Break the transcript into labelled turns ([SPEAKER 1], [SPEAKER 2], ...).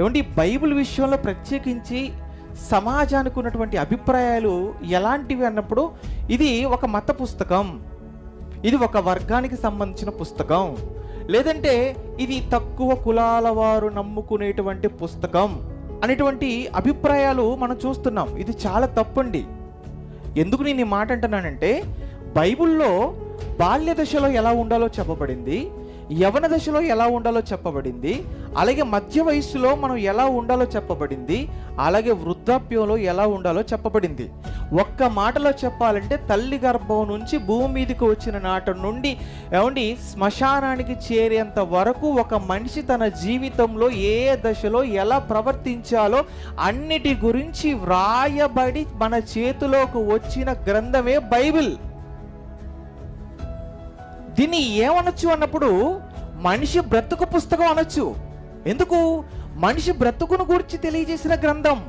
[SPEAKER 1] ఏమండి బైబిల్ విషయంలో ప్రత్యేకించి సమాజానికి ఉన్నటువంటి అభిప్రాయాలు ఎలాంటివి అన్నప్పుడు ఇది ఒక మత పుస్తకం. ఇది ఒక వర్గానికి సంబంధించిన పుస్తకం. లేదంటే ఇది తక్కువ కులాల వారు నమ్ముకునేటువంటి పుస్తకం అనేటువంటి అభిప్రాయాలు మనం చూస్తున్నాం. ఇది చాలా తప్పండి. ఎందుకు నేను ఈ మాట అంటున్నానంటే బైబిల్లో బాల్య దశలో ఎలా ఉండాలో చెప్పబడింది యవన దశలో ఎలా ఉండాలో చెప్పబడింది అలాగే మధ్య వయస్సులో మనం ఎలా ఉండాలో చెప్పబడింది అలాగే వృద్ధాప్యంలో ఎలా ఉండాలో చెప్పబడింది. ఒక్క మాటలో చెప్పాలంటే తల్లి గర్భం నుంచి భూమి మీదకి వచ్చిన నాట నుండి ఏమండి శ్మశానానికి చేరేంత వరకు ఒక మనిషి తన జీవితంలో ఏ దశలో ఎలా ప్రవర్తించాలో అన్నిటి గురించి వ్రాయబడి మన చేతిలోకి వచ్చిన గ్రంథమే బైబిల్. దీన్ని ఏమనొచ్చు అన్నప్పుడు మనిషి బ్రతుకు పుస్తకం అనొచ్చు. ఎందుకు? మనిషి బ్రతుకును గురించి తెలియజేసిన గ్రంథం.